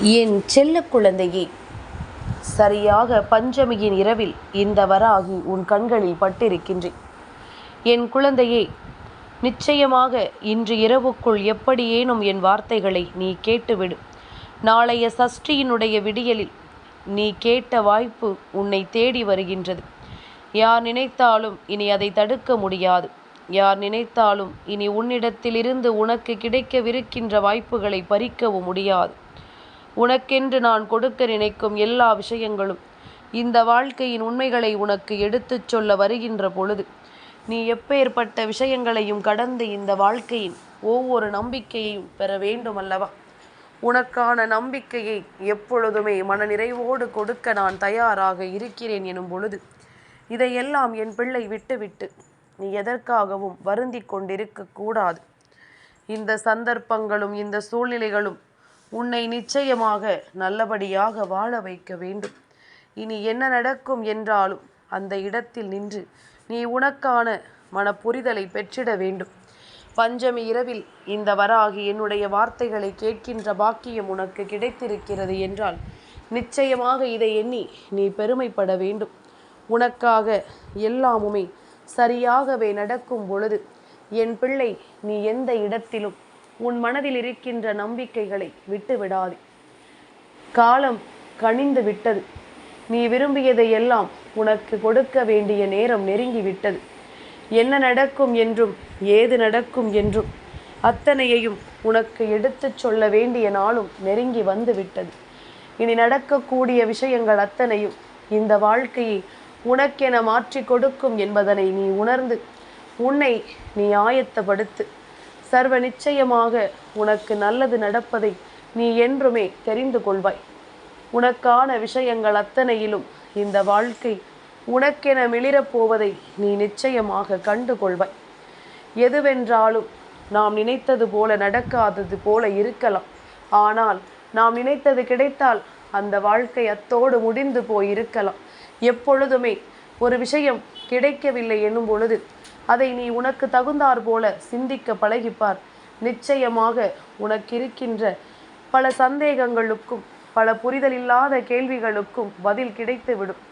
என் செல்ல குழந்தையே சரியாக பஞ்சமியின் இரவில் இந்த வராகி உன் கண்களில் பட்டிருக்கின்றேன். என் குழந்தையே நிச்சயமாக இன்று இரவுக்குள் எப்படியேனும் என் வார்த்தைகளை நீ கேட்டுவிடு. நாளைய சஷ்டியினுடைய விடியலில் நீ கேட்ட வாய்ப்பு உன்னை தேடி வருகின்றது. யார் நினைத்தாலும் இனி அதை தடுக்க முடியாது. யார் நினைத்தாலும் இனி உன்னிடத்திலிருந்து உனக்கு கிடைக்கவிருக்கின்ற வாய்ப்புகளை பறிக்கவும் முடியாது. உனக்கென்று நான் கொடுக்க நினைக்கும் எல்லா விஷயங்களும் இந்த வாழ்க்கையின் உண்மைகளை உனக்கு எடுத்துச் சொல்ல வருகின்ற பொழுது நீ எப்பேற்பட்ட விஷயங்களையும் கடந்து இந்த வாழ்க்கையின் ஒவ்வொரு நம்பிக்கையையும் பெற வேண்டும் அல்லவா உனக்கான நம்பிக்கையை எப்பொழுதுமே மனநிறைவோடு கொடுக்க நான் தயாராக இருக்கிறேன் எனும் பொழுது இதையெல்லாம் என் பிள்ளை விட்டுவிட்டு நீ எதற்காகவும் வருந்தி கொண்டிருக்க கூடாது. இந்த சந்தர்ப்பங்களும் இந்த சூழ்நிலைகளும் உன்னை நிச்சயமாக நல்லபடியாக வாழ வைக்க வேண்டும். இனி என்ன நடக்கும் என்றாலும் அந்த இடத்தில் நின்று நீ உனக்கான மனப்புரிதலை பெற்றிட வேண்டும். பஞ்சமி இரவில் இந்த வராகி என்னுடைய வார்த்தைகளை கேட்கின்ற பாக்கியம் உனக்கு கிடைத்திருக்கிறது என்றால் நிச்சயமாக இதை எண்ணி நீ பெருமைப்பட வேண்டும். உனக்காக எல்லாமுமே சரியாகவே நடக்கும் பொழுது என் பிள்ளை நீ எந்த இடத்திலும் உன் மனதில் இருக்கின்ற நம்பிக்கைகளை விட்டு விடாதே காலம் கனிந்து விட்டது. நீ விரும்பியதை எல்லாம் உனக்கு கொடுக்க வேண்டிய நேரம் நெருங்கி விட்டது என்ன நடக்கும் என்றும் ஏது நடக்கும் என்றும் அத்தனையையும் உனக்கு எடுத்துச் சொல்ல வேண்டிய நாளும் நெருங்கி வந்து விட்டது இனி நடக்கக்கூடிய விஷயங்கள் அத்தனையும் இந்த வாழ்க்கையை உனக்கென மாற்றி கொடுக்கும் என்பதனை நீ உணர்ந்து உன்னை நீ ஆயத்தப்படுத்து. சர்வ நிச்சயமாக உனக்கு நல்லது நடப்பதை நீ என்றுமே தெரிந்து கொள்வாய். உனக்கான விஷயங்கள் அத்தனையிலும் இந்த வாழ்க்கை உனக்கென மிளிரப் போவதை நீ நிச்சயமாக கண்டு கொள்வாய். எதுவென்றாலும் நாம் நினைத்தது போல நடக்காதது போல இருக்கலாம். ஆனால் நாம் நினைத்தது கிடைத்தால் அந்த வாழ்க்கை அத்தோடு முடிந்து போய் இருக்கலாம் எப்பொழுதுமே ஒரு விஷயம் கிடைக்கவில்லை என்னும் பொழுது அதை நீ உனக்கு தகுந்தாற் போல சிந்திக்க பழகிப்பார். நிச்சயமாக உனக்கு இருக்கின்ற பல சந்தேகங்களுக்கும் பல புரிதலில்லாத கேள்விகளுக்கும் பதில் கிடைத்துவிடும்.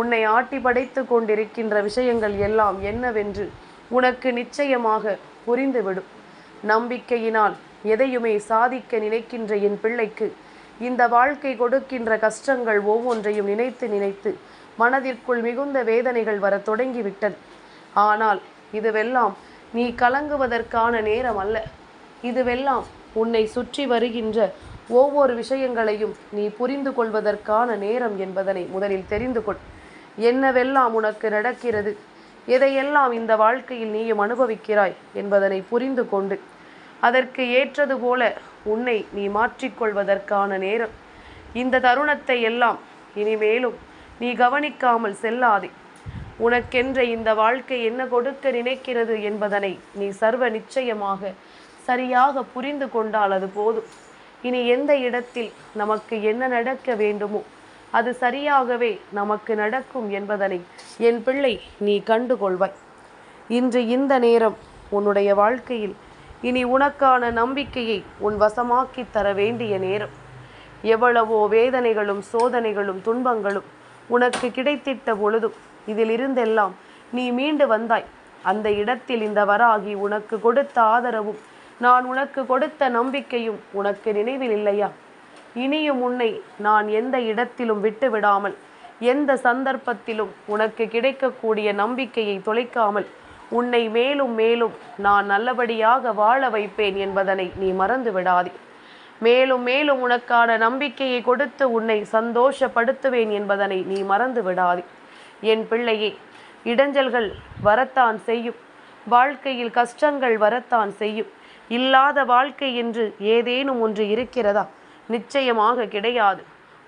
உன்னை ஆட்டி படைத்து கொண்டிருக்கின்ற விஷயங்கள் எல்லாம் என்னவென்று உனக்கு நிச்சயமாக புரிந்துவிடும். நம்பிக்கையினால் எதையுமே சாதிக்க நினைக்கின்ற என் பிள்ளைக்கு இந்த வாழ்க்கை கொடுக்கின்ற கஷ்டங்கள் ஒவ்வொன்றையும் நினைத்து நினைத்து மனதிற்குள் மிகுந்த வேதனைகள் வர தொடங்கிவிட்டது. ஆனால் இதுவெல்லாம் நீ கலங்குவதற்கான நேரம் அல்ல. இதுவெல்லாம் உன்னை சுற்றி வருகின்ற ஒவ்வொரு விஷயங்களையும் நீ புரிந்து கொள்வதற்கான நேரம் என்பதனை முதலில் தெரிந்து கொள். என்னவெல்லாம் உனக்கு நடக்கிறது? எதையெல்லாம் இந்த வாழ்க்கையில் நீயும் அனுபவிக்கிறாய் என்பதனை புரிந்து கொண்டு அதற்கு ஏற்றது போல உன்னை நீ மாற்றிக்கொள்வதற்கான நேரம். இந்த தருணத்தை எல்லாம் இனிமேலும் நீ கவனிக்காமல் செல்லாதே. உனக்கென்ற இந்த வாழ்க்கை என்ன கொடுக்க நினைக்கிறது என்பதனை நீ சர்வ நிச்சயமாக சரியாக புரிந்து கொண்டால் அது போதும். இனி எந்த இடத்தில் நமக்கு என்ன நடக்க வேண்டுமோ அது சரியாகவே நமக்கு நடக்கும் என்பதனை என் பிள்ளை நீ கண்டுகொள்வாய் இன்று இந்த நேரம் உன்னுடைய வாழ்க்கையில் இனி உனக்கான நம்பிக்கையை உன் வசமாக்கி தர வேண்டிய நேரம். எவ்வளவோ வேதனைகளும் சோதனைகளும் துன்பங்களும் உனக்கு கிடைத்திட்ட பொழுதும் இதிலிருந்தெல்லாம் நீ மீண்டு வந்தாய். அந்த இடத்தில் இந்த வராகி உனக்கு கொடுத்த ஆதரவும் நான் உனக்கு கொடுத்த நம்பிக்கையும் உனக்கு நினைவில் இல்லையா? இனியும் உன்னை நான் எந்த இடத்திலும் விட்டு விடாமல் எந்த சந்தர்ப்பத்திலும் உனக்கு கிடைக்கக்கூடிய நம்பிக்கையை தொலைக்காமல் உன்னை மேலும் மேலும் நான் நல்லபடியாக வாழ வைப்பேன் என்பதனை நீ மறந்து விடாதே மேலும் மேலும் உனக்கான நம்பிக்கையை கொடுத்து உன்னை சந்தோஷப்படுத்துவேன் என்பதனை நீ மறந்து விடாதே என் பிள்ளையே இடைஞ்சல்கள் வரத்தான் செய்யும். வாழ்க்கையில் கஷ்டங்கள் வரத்தான் செய்யும். இல்லாத வாழ்க்கை என்று ஏதேனும் ஒன்று இருக்கிறதா? நிச்சயமாக கிடையாது.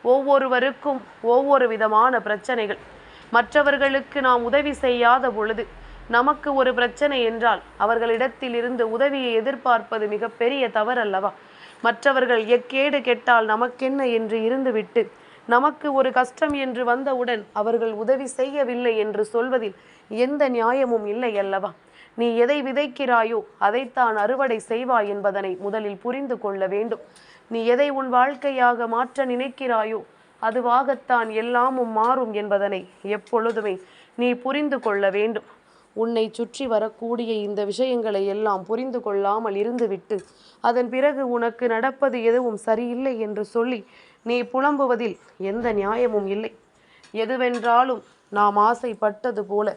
ஒவ்வொருவருக்கும் ஒவ்வொரு விதமான பிரச்சனைகள். மற்றவர்களுக்கு நாம் உதவி செய்யாத பொழுது நமக்கு ஒரு பிரச்சனை என்றால் அவர்களிடத்தில் இருந்து உதவியை எதிர்பார்ப்பது மிகப்பெரிய தவறல்லவா? மற்றவர்கள் எக்கேடு கெட்டால் நமக்கென்ன என்று இருந்துவிட்டு நமக்கு ஒரு கஷ்டம் என்று வந்தவுடன் அவர்கள் உதவி செய்யவில்லை என்று சொல்வதில் எந்த நியாயமும் இல்லை அல்லவா? நீ எதை விதைக்கிறாயோ அதைத்தான் அறுவடை செய்வாய் என்பதனை முதலில் புரிந்து கொள்ள வேண்டும். நீ எதை உன் வாழ்க்கையாக மாற்ற நினைக்கிறாயோ அதுவாகத்தான் எல்லாமும் மாறும் என்பதனை எப்பொழுதுமே நீ புரிந்து கொள்ள வேண்டும். உன்னை சுற்றி வரக்கூடிய இந்த விஷயங்களை எல்லாம் புரிந்து கொள்ளாமல் இருந்துவிட்டு அதன் பிறகு உனக்கு நடப்பது எதுவும் சரியில்லை என்று சொல்லி நீ புலம்புவதில் எந்த நியாயமும் இல்லை. எதுவென்றாலும் நாம் ஆசைப்பட்டது போல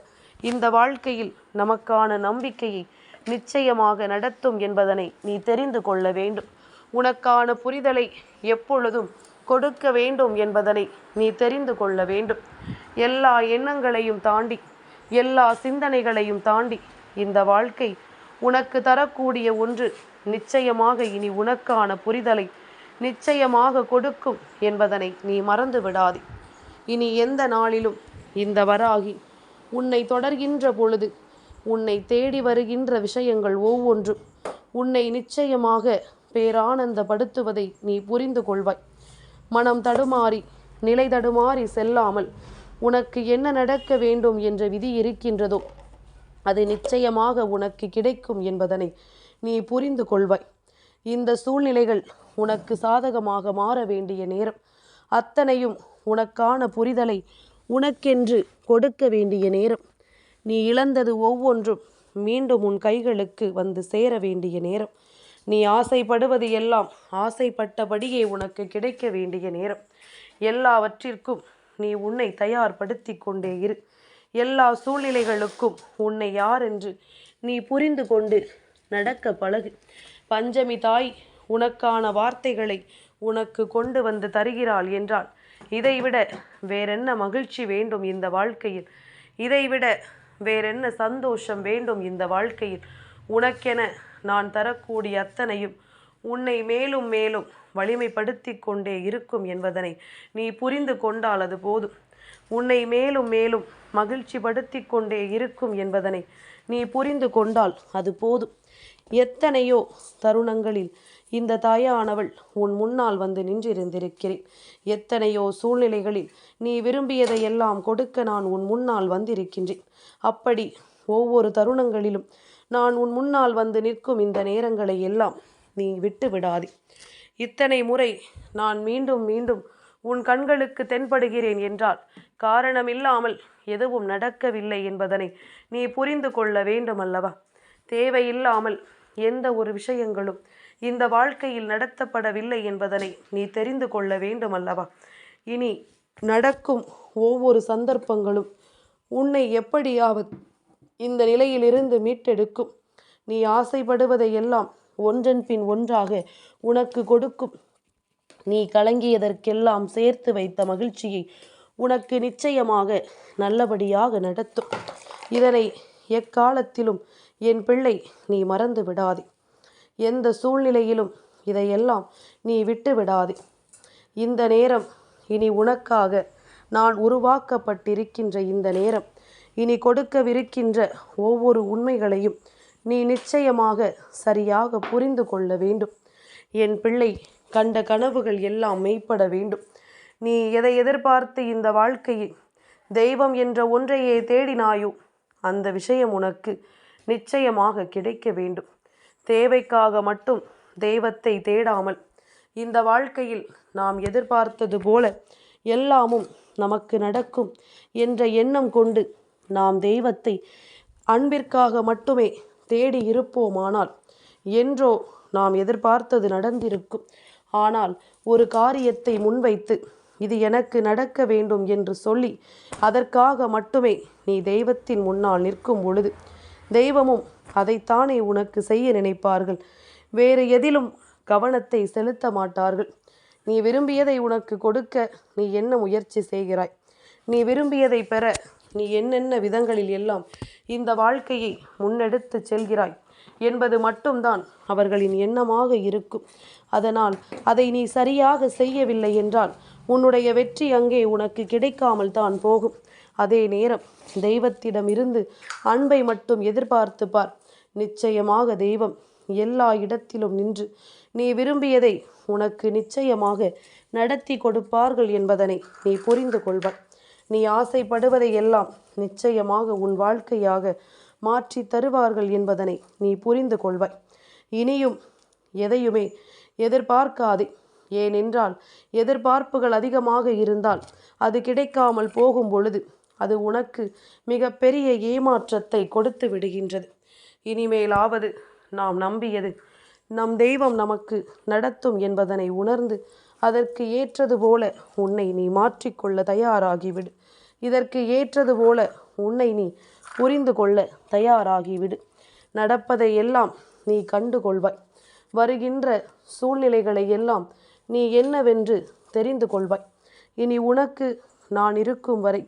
இந்த வாழ்க்கையில் நமக்கான நம்பிக்கையை நிச்சயமாக நடத்தும் என்பதனை நீ தெரிந்து கொள்ள வேண்டும். உனக்கான புரிதலை எப்பொழுதும் கொடுக்க வேண்டும் என்பதனை நீ தெரிந்து கொள்ள வேண்டும். எல்லா எண்ணங்களையும் தாண்டி எல்லா சிந்தனைகளையும் தாண்டி இந்த வாழ்க்கை உனக்கு தரக்கூடிய ஒன்று. நிச்சயமாக இனி உனக்கான புரிதலை நிச்சயமாக கொடுக்கும் என்பதனை நீ மறந்து விடாதே. இனி எந்த நாளிலும் இந்த வராகி உன்னை தொடர்கின்ற பொழுது உன்னை தேடி வருகின்ற விஷயங்கள் ஒவ்வொன்றும் உன்னை நிச்சயமாக பேரானந்தப்படுத்துவதை நீ புரிந்து கொள்வாய். மனம் தடுமாறி நிலை தடுமாறி செல்லாமல் உனக்கு என்ன நடக்க வேண்டும் என்ற விதி இருக்கின்றதோ அது நிச்சயமாக உனக்கு கிடைக்கும் என்பதனை நீ புரிந்து கொள்வாய். இந்த சூழ்நிலைகள் உனக்கு சாதகமாக மாற வேண்டிய நேரம். அத்தனையும் உனக்கான புரிதலை உனக்கென்று கொடுக்க வேண்டிய நேரம். நீ இழந்தது ஒவ்வொன்றும் மீண்டும் உன் கைகளுக்கு வந்து சேர வேண்டிய நேரம். நீ ஆசைப்படுவது எல்லாம் ஆசைப்பட்டபடியே உனக்கு கிடைக்க வேண்டிய நேரம். எல்லாவற்றிற்கும் நீ உன்னை தயார்படுத்தி கொண்டே இரு. எல்லா சூழ்நிலைகளுக்கும் உன்னை யார் என்று நீ புரிந்து கொண்டு நடக்க பழகு. பஞ்சமி தாய் உனக்கான வார்த்தைகளை உனக்கு கொண்டு வந்து தருகிறாள் என்றால் இதைவிட வேறென்ன மகிழ்ச்சி வேண்டும் இந்த வாழ்க்கையில்? இதைவிட வேறென்ன சந்தோஷம் வேண்டும் இந்த வாழ்க்கையில்? உனக்கென நான் தரக்கூடிய அத்தனையும் உன்னை மேலும் மேலும் வலிமைப்படுத்தி கொண்டே இருக்கும் என்பதனை நீ புரிந்து கொண்டால் அது போதும். உன்னை மேலும் மேலும் மகிழ்ச்சி படுத்தி கொண்டே இருக்கும் என்பதனை நீ புரிந்து கொண்டால் அது போதும். எத்தனையோ தருணங்களில் இந்த தாயானவள் உன் முன்னால் வந்து நின்றிருந்திருக்கிறேன். எத்தனையோ சூழ்நிலைகளில் நீ விரும்பியதை எல்லாம் கொடுக்க நான் உன் முன்னால் வந்திருக்கின்றேன். அப்படி ஒவ்வொரு தருணங்களிலும் நான் உன் முன்னால் வந்து நிற்கும் இந்த நேரங்களை எல்லாம் நீ விட்டு விடாதே இத்தனை முறை நான் மீண்டும் மீண்டும் உன் கண்களுக்கு தென்படுகிறேன் என்றால் காரணமில்லாமல் எதுவும் நடக்கவில்லை என்பதனை நீ புரிந்து கொள்ள வேண்டும் அல்லவா தேவையில்லாமல் எந்த ஒரு விஷயங்களும் இந்த வாழ்க்கையில் நடத்தப்படவில்லை என்பதனை நீ தெரிந்து கொள்ள வேண்டும் அல்லவா இனி நடக்கும் ஒவ்வொரு சந்தர்ப்பங்களும் உன்னை எப்படியாவது இந்த நிலையிலிருந்து மீட்டெடுக்கும். நீ ஆசைப்படுவதை எல்லாம் ஒன்றன் பின் ஒன்றாக உனக்கு கொடுக்கும். நீ கலங்கியதற்கெல்லாம் சேர்த்து வைத்த மகிழ்ச்சியை உனக்கு நிச்சயமாக நல்லபடியாக நடத்தும். இதனை எக்காலத்திலும் என் பிள்ளை நீ மறந்து விடாதே. எந்த சூழ்நிலையிலும் இதையெல்லாம் நீ விட்டு விடாதே. இந்த நேரம் இனி உனக்காக நான் உருவாக்கப்பட்டிருக்கின்ற இந்த நேரம் இனி கொடுக்கவிருக்கின்ற ஒவ்வொரு உண்மைகளையும் நீ நிச்சயமாக சரியாக புரிந்து கொள்ள வேண்டும். என் பிள்ளை கண்ட கனவுகள் எல்லாம் மெய்ப்பட வேண்டும். நீ எதை எதிர்பார்த்து இந்த வாழ்க்கையில் தெய்வம் என்ற ஒன்றையே தேடினாயோ அந்த விஷயம் உனக்கு நிச்சயமாக கிடைக்க வேண்டும். தேவைக்காக மட்டும் தெய்வத்தை தேடாமல் இந்த வாழ்க்கையில் நாம் எதிர்பார்த்தது போல எல்லாமும் நமக்கு நடக்கும் என்ற எண்ணம் கொண்டு நாம் தெய்வத்தை அன்பிற்காக மட்டுமே தேடி இருப்போமானால் என்றோ நாம் எதிர்பார்த்தது நடந்திருக்கும். ஆனால் ஒரு காரியத்தை முன்வைத்து இது எனக்கு நடக்க வேண்டும் என்று சொல்லி அதற்காக மட்டுமே நீ தெய்வத்தின் முன்னால் நிற்கும் பொழுது தெய்வமும் அதைத்தானே உனக்கு செய்ய நினைப்பார்கள். வேறு எதிலும் கவனத்தை செலுத்த மாட்டார்கள். நீ விரும்பியதை உனக்கு கொடுக்க நீ என்ன முயற்சி செய்கிறாய்? நீ விரும்பியதை பெற நீ என்னென்ன விதங்களில் எல்லாம் இந்த வாழ்க்கையை முன்னெடுத்து செல்கிறாய் என்பது மட்டும்தான் அவர்களின் எண்ணமாக இருக்கும். அதனால் அதை நீ சரியாக செய்யவில்லை என்றால் உன்னுடைய வெற்றி அங்கே உனக்கு கிடைக்காமல் தான் போகும். அதே நேரம் தெய்வத்திடமிருந்து அன்பை மட்டும் எதிர்பார்த்து பார். நிச்சயமாக தெய்வம் எல்லா இடத்திலும் நின்று நீ விரும்பியதை உனக்கு நிச்சயமாக நடத்தி கொடுப்பார்கள் என்பதனை நீ புரிந்து கொள்வாய். நீ ஆசைப்படுவதை எல்லாம் நிச்சயமாக உன் வாழ்க்கையாக மாற்றி தருவார்கள் என்பதனை நீ புரிந்து கொள்வாய். இனியும் எதையுமே எதிர்பார்க்காதே. ஏனென்றால் எதிர்பார்ப்புகள் அதிகமாக இருந்தால் அது கிடைக்காமல் போகும் பொழுது அது உனக்கு மிகப்பெரிய ஏமாற்றத்தை கொடுத்து விடுகின்றது. இனிமேலாவது நாம் நம்பியது நம் தெய்வம் நமக்கு நடத்தும் என்பதனை உணர்ந்து அதற்கு ஏற்றது போல உன்னை நீ மாற்றிக்கொள்ள தயாராகிவிடு. இதற்கு ஏற்றது போல உன்னை நீ புரிந்து கொள்ள தயாராகிவிடு. நடப்பதை எல்லாம் நீ கண்டுகொள்வாய். வருகின்ற சூழ்நிலைகளை எல்லாம் நீ என்னவென்று தெரிந்து கொள்வாய். இனி உனக்கு நான் இருக்கும் வரை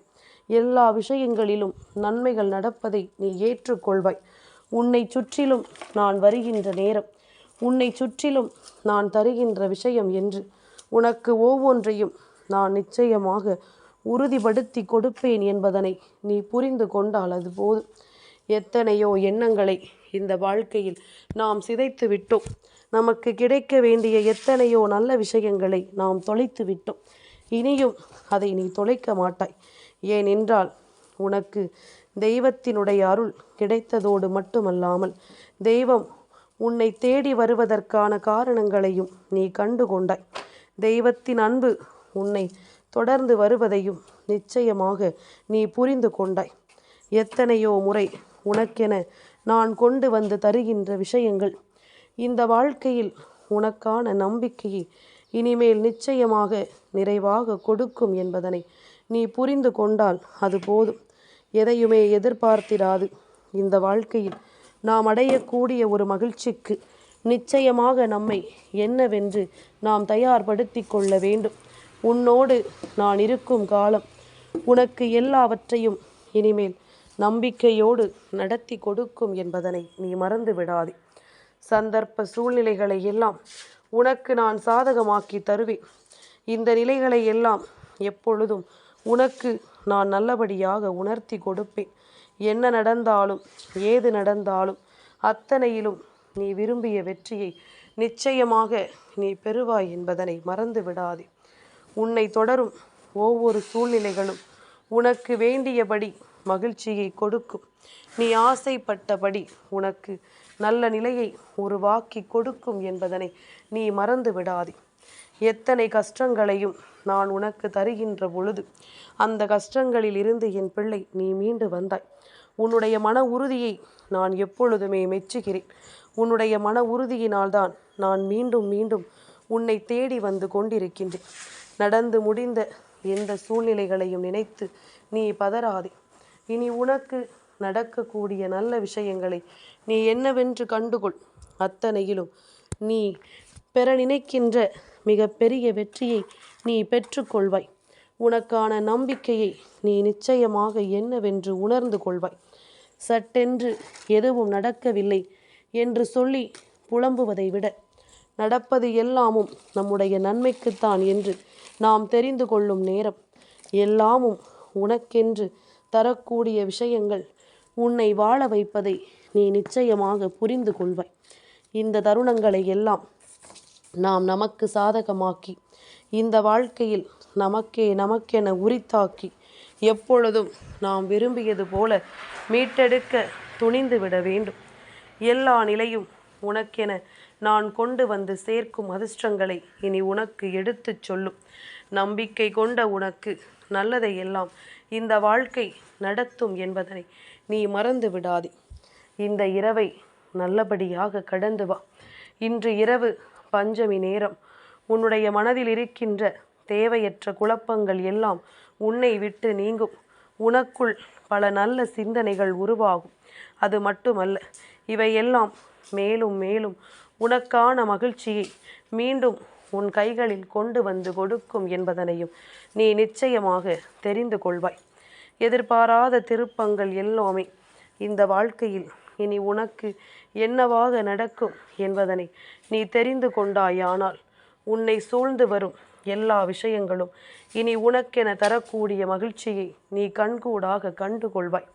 எல்லா விஷயங்களிலும் நன்மைகள் நடப்பதை நீ ஏற்றுக்கொள்வாய். உன்னை சுற்றிலும் நான் வருகின்ற நேரம் உன்னை சுற்றிலும் நான் தருகின்ற விஷயம் என்று உனக்கு ஒவ்வொன்றையும் நான் நிச்சயமாக உறுதிப்படுத்தி கொடுப்பேன் என்பதனை நீ புரிந்து கொண்டால் அது போதும். எத்தனையோ எண்ணங்களை இந்த வாழ்க்கையில் நாம் சிதைத்து விட்டோம் நமக்கு கிடைக்க வேண்டிய எத்தனையோ நல்ல விஷயங்களை நாம் தொலைத்து விட்டோம். இனியும் அதை நீ தொலைக்க மாட்டாய். ஏனென்றால் உனக்கு தெய்வத்தினுடைய அருள் கிடைத்ததோடு மட்டுமல்லாமல் தெய்வம் உன்னை தேடி வருவதற்கான காரணங்களையும் நீ கண்டு கொண்டாய். தெய்வத்தின் அன்பு உன்னை தொடர்ந்து வருவதையும் நிச்சயமாக நீ புரிந்து கொண்டாய். எத்தனையோ முறை உனக்கென நான் கொண்டு வந்து தருகின்ற விஷயங்கள் இந்த வாழ்க்கையில் உனக்கான நம்பிக்கையை இனிமேல் நிச்சயமாக நிறைவாக கொடுக்கும் என்பதனை நீ புரிந்து கொண்டால் அது போதும். எதையுமே எதிர்பார்த்திராது. இந்த வாழ்க்கையில் நாம் அடையக்கூடிய ஒரு மகிழ்ச்சிக்கு நிச்சயமாக நம்மை என்னவென்று நாம் தயார்படுத்தி கொள்ள வேண்டும். உன்னோடு நான் இருக்கும் காலம் உனக்கு எல்லாவற்றையும் இனிமேல் நம்பிக்கையோடு நடத்தி கொடுக்கும் என்பதனை நீ மறந்து விடாதே சந்தர்ப்ப சூழ்நிலைகளை எல்லாம் உனக்கு நான் சாதகமாக்கி தருவேன். இந்த நிலைகளை எல்லாம் எப்பொழுதும் உனக்கு நான் நல்லபடியாக உணர்த்தி கொடுப்பேன். என்ன நடந்தாலும் ஏது நடந்தாலும் அத்தனையிலும் நீ விரும்பிய வெற்றியை நிச்சயமாக நீ பெறுவாய் என்பதனை மறந்து விடாதே. உன்னை தொடரும் ஒவ்வொரு சூழ்நிலைகளும் உனக்கு வேண்டியபடி மகிழ்ச்சியை கொடுக்கும். நீ ஆசைப்பட்டபடி உனக்கு நல்ல நிலையை உருவாக்கி கொடுக்கும் என்பதனை நீ மறந்து விடாதே. எத்தனை கஷ்டங்களையும் நான் உனக்கு தருகின்ற பொழுது அந்த கஷ்டங்களில் இருந்து என் பிள்ளை நீ மீண்டு வந்தாய். உன்னுடைய மன உறுதியை நான் எப்பொழுதுமே மெச்சுகிறேன். உன்னுடைய மன உறுதியினால்தான் நான் மீண்டும் மீண்டும் உன்னை தேடி வந்து கொண்டிருக்கின்றேன். நடந்து முடிந்த எந்த சூழ்நிலைகளையும் நினைத்து நீ பதறாதே. இனி உனக்கு நடக்கக்கூடிய நல்ல விஷயங்களை நீ என்னவென்று கண்டுகொள். அத்தனையிலும் நீ பெற நினைக்கின்ற மிக பெரிய வெற்றியை நீ பெற்றுக்கொள்வாய். உனக்கான நம்பிக்கையை நீ நிச்சயமாக என்னவென்று உணர்ந்து கொள்வாய். சட்டென்று எதுவும் நடக்கவில்லை என்று சொல்லி புலம்புவதை விட நடப்பது எல்லாமும் நம்முடைய நன்மைக்குத்தான் என்று நாம் தெரிந்து கொள்ளும் நேரம். எல்லாமும் உனக்கென்று தரக்கூடிய விஷயங்கள் உன்னை வாழ வைப்பதை நீ நிச்சயமாக புரிந்து கொள்வாய். இந்த தருணங்களை எல்லாம் நாம் நமக்கு சாதகமாக்கி இந்த வாழ்க்கையில் நமக்கே நமக்கென உரித்தாக்கி எப்பொழுதும் நாம் விரும்பியது போல மீட்டெடுக்க துணிந்து விட வேண்டும். எல்லா நிலையும் உனக்கென நான் கொண்டு வந்து சேர்க்கும் அதிர்ஷ்டங்களை இனி உனக்கு எடுத்துச் சொல்லும். நம்பிக்கை கொண்ட உனக்கு நல்லதை எல்லாம் இந்த வாழ்க்கை நடத்தும் என்பதனை நீ மறந்து விடாதே. இந்த இரவை நல்லபடியாக கடந்து வா. இன்று இரவு பஞ்சமி நேரம். உன்னுடைய மனதில் இருக்கின்ற தேவையற்ற குழப்பங்கள் எல்லாம் உன்னை விட்டு நீங்கும். உனக்குள் பல நல்ல சிந்தனைகள் உருவாகும். அது மட்டுமல்ல இவையெல்லாம் மேலும் மேலும் உனக்கான மகிழ்ச்சியை மீண்டும் உன் கைகளில் கொண்டு வந்து கொடுக்கும் என்பதனையும் நீ நிச்சயமாக தெரிந்து கொள்வாய். எதிர்பாராத திருப்பங்கள் எல்லாமே இந்த வாழ்க்கையில் இனி உனக்கு என்னவாக நடக்கும் என்பதனை நீ தெரிந்து கொண்டாயானால் உன்னை சூழ்ந்து வரும் எல்லா விஷயங்களும் இனி உனக்கென தரக்கூடிய மகிழ்ச்சியை நீ கண்கூடாக கண்டு கொள்வாய்.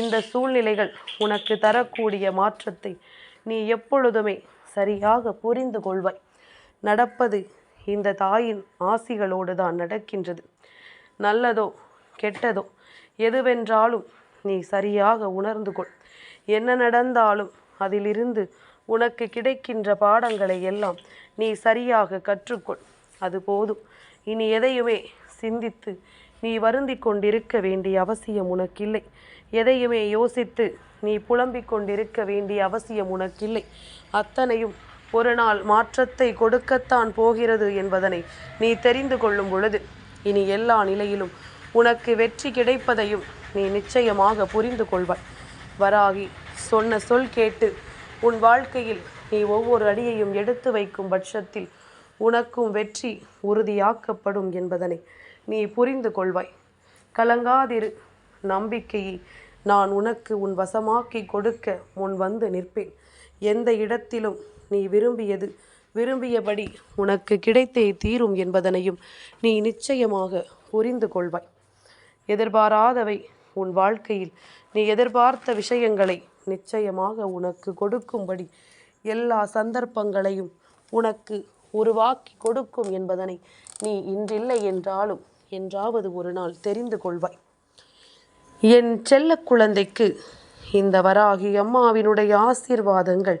இந்த சூழ்நிலைகள் உனக்கு தரக்கூடிய மாற்றத்தை நீ எப்பொழுதுமே சரியாக புரிந்து கொள்வாய். நடப்பது இந்த தாயின் ஆசிகளோடு தான் நடக்கின்றது. நல்லதோ கெட்டதோ எதுவென்றாலும் நீ சரியாக உணர்ந்து கொள். என்ன நடந்தாலும் அதிலிருந்து உனக்கு கிடைக்கின்ற பாடங்களை எல்லாம் நீ சரியாக கற்றுக்கொள். அது போதும். இனி எதையுமே சிந்தித்து நீ வருந்தி கொண்டிருக்க வேண்டிய அவசியம் உனக்கில்லை. எதையுமே யோசித்து நீ புலம்பிக் கொண்டிருக்க வேண்டிய அவசியம் உனக்கில்லை. அத்தனையும் ஒரு நாள் மாற்றத்தை கொடுக்கத்தான் போகிறது என்பதனை நீ தெரிந்து கொள்ளும் பொழுது இனி எல்லா நிலையிலும் உனக்கு வெற்றி கிடைப்பதையும் நீ நிச்சயமாக புரிந்து கொள்வாய். வராகி சொன்ன சொல் கேட்டு உன் வாழ்க்கையில் நீ ஒவ்வொரு அடியையும் எடுத்து வைக்கும் பட்சத்தில் உனக்கும் வெற்றி உறுதியாக்கப்படும் என்பதனை நீ புரிந்து கொள்வாய். கலங்காதிரு நம்பிக்கையை நான் உனக்கு உன் வசமாக்கி கொடுக்க முன் வந்து நிற்பேன். எந்த இடத்திலும் நீ விரும்பியது விரும்பியபடி உனக்கு கிடைத்தே தீரும் என்பதனையும் நீ நிச்சயமாக புரிந்து கொள்வாய். எதிர்பாராதவை உன் வாழ்க்கையில். நீ எதிர்பார்த்த விஷயங்களை நிச்சயமாக உனக்கு கொடுக்கும்படி எல்லா சந்தர்ப்பங்களையும் உனக்கு உருவாக்கி கொடுக்கும் என்பதனை நீ இன்றில்லை என்றாலும் என்றாவது ஒரு நாள் தெரிந்து கொள்வாய். என் செல்ல குழந்தைக்கு இந்த வராகி அம்மாவினுடைய ஆசீர்வாதங்கள்